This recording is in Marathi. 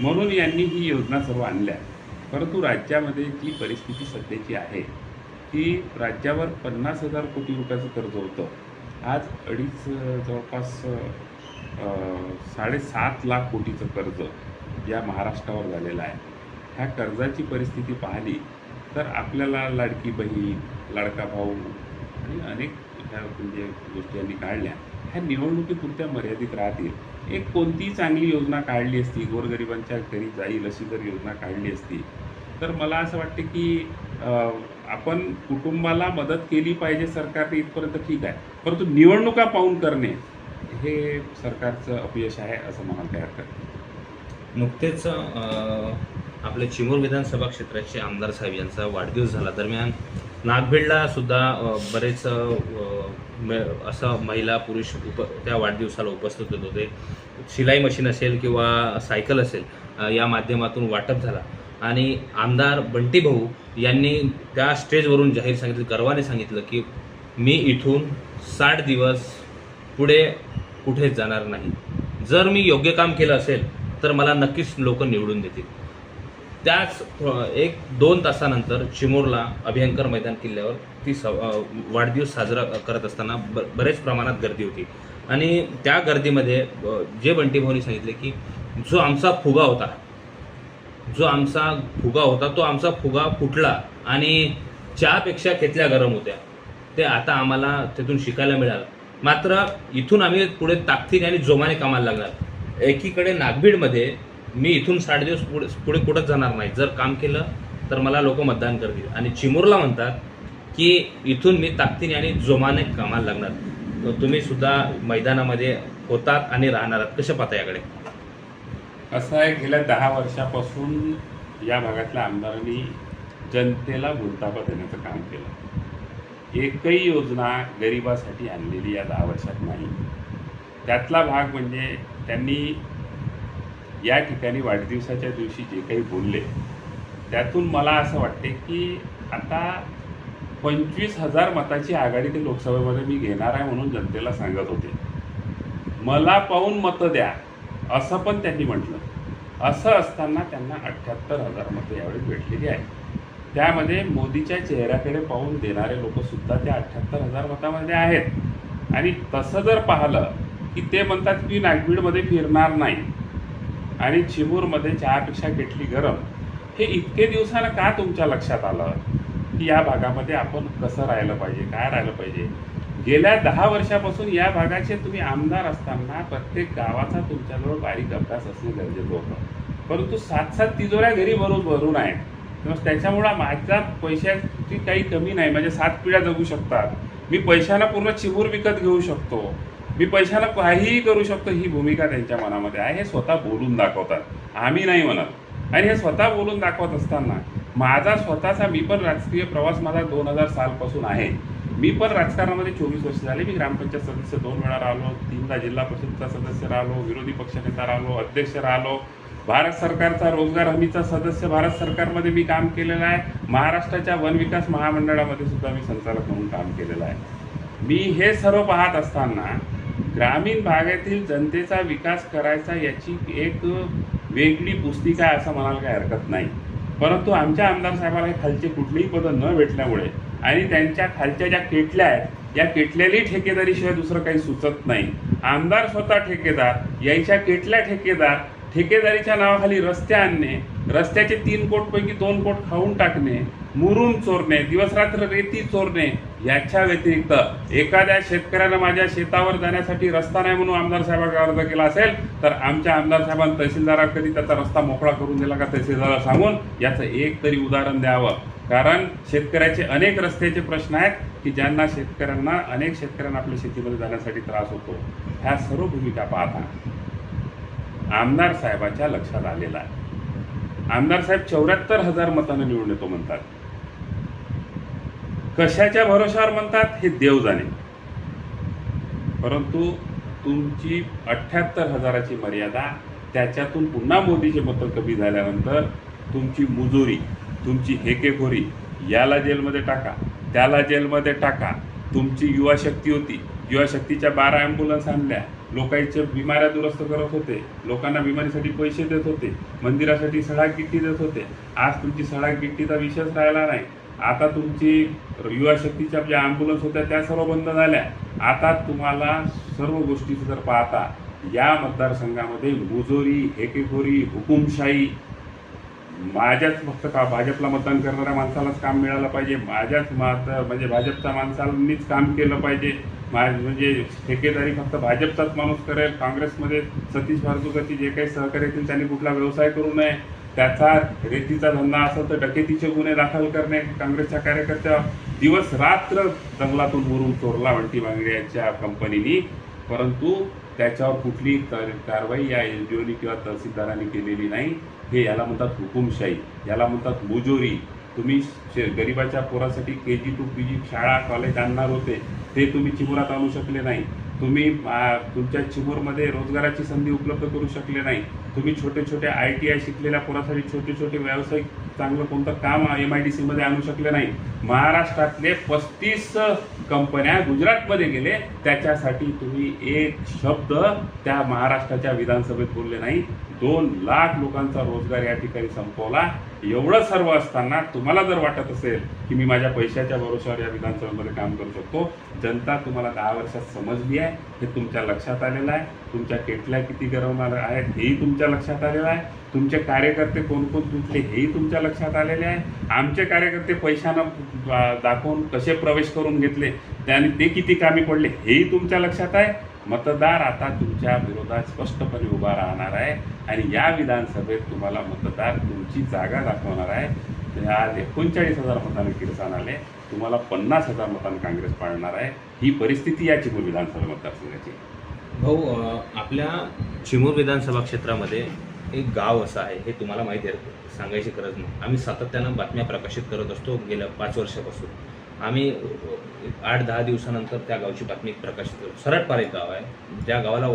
म्हणून यांनी ही योजना सर्व आणल्या. परंतु राज्यामध्ये जी परिस्थिती सध्याची आहे ती राज्यावर पन्नास हजार कोटी रुपयाचं कर्ज होतं. आज अडीच जवळपास साडेसात लाख कोटीचं कर्ज या महाराष्ट्रावर झालेलं आहे. ह्या कर्जाची परिस्थिती पाहिली तर आपल्याला लाडकी बहीण लाडका भाऊ आणि अनेक ह्या म्हणजे गोष्टी यांनी काढल्या. ह्या निवडणुकीपुरत्या मर्यादित राहतील. एक कोणतीही चांगली योजना काढली असती गोरगरिबांच्या घरी जाईल अशी जर योजना काढली असती तर मला असं वाटते की आपण कुटुंबाला मदत केली पाहिजे सरकारने इथपर्यंत ठीक आहे. परंतु निवडणुका पाहून करणे हे सरकारचं अपयश आहे असं मला काय हरकत नुकतेच आपल्या चिमूर विधानसभा क्षेत्राचे आमदार साहेब यांचा वाढदिवस झाला. दरम्यान नागभीडला सुद्धा बरेच असं महिला पुरुष उप त्या वाढदिवसाला उपस्थित होत होते. शिलाई मशीन असेल किंवा सायकल असेल या माध्यमातून वाटप झाला. आणि आमदार बंटी भाऊ यांनी त्या स्टेजवरून जाहीर सांगितलं गर्वाने सांगितलं की मी इथून साठ दिवस पुढे कुठेच जाणार नाही. जर मी योग्य काम केलं असेल तर मला नक्कीच लोक निवडून देतील. त्याच एक दोन तासानंतर चिमूरला अभ्यंकर मैदान किल्ल्यावर ती स वाढदिवस साजरा करत असताना ब बरेच प्रमाणात गर्दी होती. आणि त्या गर्दीमध्ये जे बंटी भाऊनी सांगितले की जो आमचा फुगा होता जो आमचा फुगा होता तो आमचा फुगा फुटला आणि चहापेक्षा खेतल्या गरम होत्या. ते आता आम्हाला तिथून शिकायला मिळालं. मात्र इथून आम्ही पुढे ताकदीने आणि जोमाने कामाला लागणार. एकीकडे नागभीडमध्ये मी इथून साठ दिवस पुढे पुढे कुठंच जाणार नाही. जर काम केलं तर मला लोक मतदान करतील. आणि चिमूरला म्हणतात की इथून मी ताकदीने आणि जोमाने कामाला लागणार. तुम्ही सुद्धा मैदानामध्ये होतात आणि राहणार आहात. पाहता याकडे? असं आहे गेल्या दहा वर्षापासून या भागातल्या आमदारांनी जनतेला गुंतापा देण्याचं काम केलं. एकही योजना गरिबासाठी आणलेली या दहा वर्षात नाही. त्यातला भाग म्हणजे त्यांनी या ठिकाणी वाढदिवसाच्या दिवशी जे काही बोलले त्यातून मला असं वाटते की आता पंचवीस हजार मताची आघाडी ते लोकसभेमध्ये मी घेणार आहे म्हणून जनतेला सांगत होते. मला पाहून मतं द्या असं पण त्यांनी म्हटलं. असं असताना त्यांना अठ्ठ्याहत्तर हजार मतं यावेळी भेटलेली आहे त्यामध्ये मोदीच्या चेहऱ्याकडे पाहून देणारे लोकसुद्धा त्या अठ्ठ्याहत्तर हजार मतामध्ये आहेत. आणि तसं जर पाहिलं की ते म्हणतात की नागबीडमध्ये फिरणार नाही आणि चिमूरमध्ये चहापेक्षा घेतली गरम. हे इतके दिवसानं का तुमच्या लक्षात आलं? की या भागामध्ये आपण कसं राहिलं पाहिजे काय राहिलं पाहिजे? गेल्या दहा वर्षापासून या भागाचे तुम्ही आमदार असताना प्रत्येक गावाचा तुमच्याजवळ बारीक अभ्यास असणे गरजेचं होतं. परंतु सात सात तिजोऱ्या घरी भरून भरून आहेत किंवा त्याच्यामुळं माझ्या पैशाची काही कमी नाही. म्हणजे सात पिढ्या जगू शकतात. मी पैशांना पूर्ण चिमूर विकत घेऊ शकतो. मी पैशानं काहीही करू शकतो ही भूमिका त्यांच्या मनामध्ये आहे. हे स्वतः बोलून दाखवतात. आम्ही नाही म्हणत. आणि हे स्वतः बोलून दाखवत असताना माझा स्वतःचा मी पण राजकीय प्रवास माझा दोन हजार सालपासून आहे. मी पण राजकारणामध्ये चोवीस वर्ष झाले. मी ग्रामपंचायत सदस्य दोन वेळा राहिलो तीनदा जिल्हा परिषदचा सदस्य राहिलो विरोधी पक्षनेता राहिलो अध्यक्ष राहिलो. भारत सरकारचा रोजगार हमीचा सदस्य भारत सरकारमध्ये मी काम केलेलं आहे. महाराष्ट्राच्या वन विकास महामंडळामध्ये सुद्धा मी संचालक म्हणून काम केलेलं आहे. मी हे सर्व पाहत असताना ग्रामीण भागातील जनतेचा विकास करायचा याची एक वेगळी पुस्तिका आहे असं म्हणायला काही हरकत नाही. परंतु आमच्या आमदार साहेबाला खालचे कुठलीही पदं न भेटल्यामुळे आणि त्यांच्या खालच्या ज्या केटल्या आहेत या केटल्याही ठेकेदारीशिवाय दुसरं काही सुचत नाही. आमदार स्वतः ठेकेदार यायच्या केटल्या ठेकेदार ठेकेदारीच्या नावाखाली रस्ते आणणे रस्त्याचे तीन कोटपैकी दोन कोट खाऊन टाकणे मुरुम चोरणे दिवसरात्र रेती चोरणे याच्या व्यतिरिक्त एखाद्या शेतकऱ्यानं माझ्या शेतावर जाण्यासाठी रस्ता नाही म्हणून आमदार साहेबांना अर्ज केला असेल तर आमच्या आमदार साहेबांनी तहसीलदारा कधी त्याचा रस्ता मोकळा करून दिला का तहसीलदाराला सांगून याचं एक तरी उदाहरण द्यावं. कारण शेतकऱ्याचे अनेक रस्त्याचे प्रश्न आहेत की ज्यांना शेतकऱ्यांना अनेक शेतकऱ्यांना आपल्या शेतीमध्ये जाण्यासाठी त्रास होतो. ह्या सर्व भूमिका पाहता. आमदार साहेबाच्या लक्षात आलेला आहे. आमदार साहेब चौऱ्याहत्तर हजार मतानं निवडून येतो म्हणतात. कशाच्या भरोशावर म्हणतात? हे देव जाणे. परंतु तुमची अठ्ठ्याहत्तर हजाराची मर्यादा त्याच्यातून पुन्हा मोदीचे मतं कमी झाल्यानंतर तुमची मुजोरी तुमची हेकेखोरी याला जेलमध्ये टाका त्याला जेलमध्ये टाका. तुमची युवा शक्ती होती. युवा शक्तीच्या बारा ॲम्ब्युलन्स आणल्या. लोकांच्या बिमाऱ्या दुरुस्त करत होते. लोकांना बिमारीसाठी पैसे देत होते. मंदिरासाठी सडा गिट्टी देत होते. आज तुमची सडा गिट्टीचा विषयच राहिला नाही. आता तुमची युवा शक्तीच्या ज्या ॲम्ब्युलन्स होत्या त्या सर्व बंद झाल्या. आता तुम्हाला सर्व गोष्टीचं जर पाहता या मतदारसंघामध्ये मुजोरी हेकेखोरी हुकुमशाही माझ्याच फक्त का भाजपला मतदान करणाऱ्या माणसालाच काम मिळालं पाहिजे. माझ्याच मात म्हणजे भाजपच्या माणसांनीच काम केलं पाहिजे. मा म्हणजे ठेकेदारी फक्त भाजपचाच माणूस करेल काँग्रेसमध्ये सतीश भारदुकरची जे काही सहकारी येतील त्यांनी कुठला व्यवसाय करू नये. त्याचा रेतीचा धंदा असेल तर डकेतीचे गुन्हे दाखल करणे. काँग्रेसच्या कार्यकर्त्या दिवस रात्र जंगलातून मुरून चोरला वंटी बांगडे यांच्या कंपनीनी. परंतु त्याच्यावर कुठली कारवाई या एन जी ओनी किंवा तहसीलदारांनी केलेली नाही. हे याला म्हणतात हुकुमशाही याला म्हणतात मुजोरी. तुम्ही शे- गरिबाच्या पोरासाठी के जी टू पी जी शाळा कॉलेज आणणार होते ते तुम्ही चिमुरात आणू शकले नाही. तुम्ही तुमच्या चिमूरमध्ये रोजगाराची संधी उपलब्ध करू शकले नाही. तुम्ही छोटे छोटे आय टी आय शिकलेल्या पोरासाठी छोटे छोटे व्यावसायिक चांगलं कोणतं काम एम आय डी सीमध्ये आणू शकले नाही. महाराष्ट्रातले पस्तीस कंपन्या गुजरातमध्ये गेले. त्याच्यासाठी तुम्ही एक शब्द त्या महाराष्ट्राच्या विधानसभेत बोलले नाही. दोन लाख लोकांचा रोजगार या ठिकाणी संपवला. एवढं सर्व असताना तुम्हाला जर वाटत असेल की मी माझ्या पैशाच्या भरोशावर या विधानसभेमध्ये काम करू शकतो. जनता तुम्हाला दहा वर्षात समजली आहे हे तुमच्या लक्षात आलेलं आहे. तुमच्या केटल्या किती गरवणार आहेत हेही तुमच्या लक्षात आलेलं आहे. तुमचे कार्यकर्ते कोण कोण तुटले हेही तुमच्या लक्षात आलेले आहे. आमचे कार्यकर्ते पैशानं दाखवून कसे प्रवेश करून घेतले त्याने ते किती कामी पडले हेही तुमच्या लक्षात आहे. मतदार आता तुमच्या विरोधात स्पष्टपणे उभा राहणार आहे आणि या विधानसभेत तुम्हाला मतदार तुमची जागा दाखवणार आहे. आज एकोणचाळीस हजार मतांनी किरसान आले तुम्हाला पन्नास हजार मतांनी काँग्रेस पाळणार आहे. ही परिस्थिती या चिमूर विधानसभा मतदारसंघाची. भाऊ आपल्या चिमूर विधानसभा क्षेत्रामध्ये एक गाव असं आहे हे तुम्हाला माहिती आहे सांगायची गरज नाही. आम्ही सातत्यानं बातम्या प्रकाशित करत असतो गेल्या पाच वर्षापासून. आम्ही एक आठ दहा दिवसानंतर त्या गावची बातमी प्रकाशित करतो. सरटपार एक गाव आहे. त्या गावाला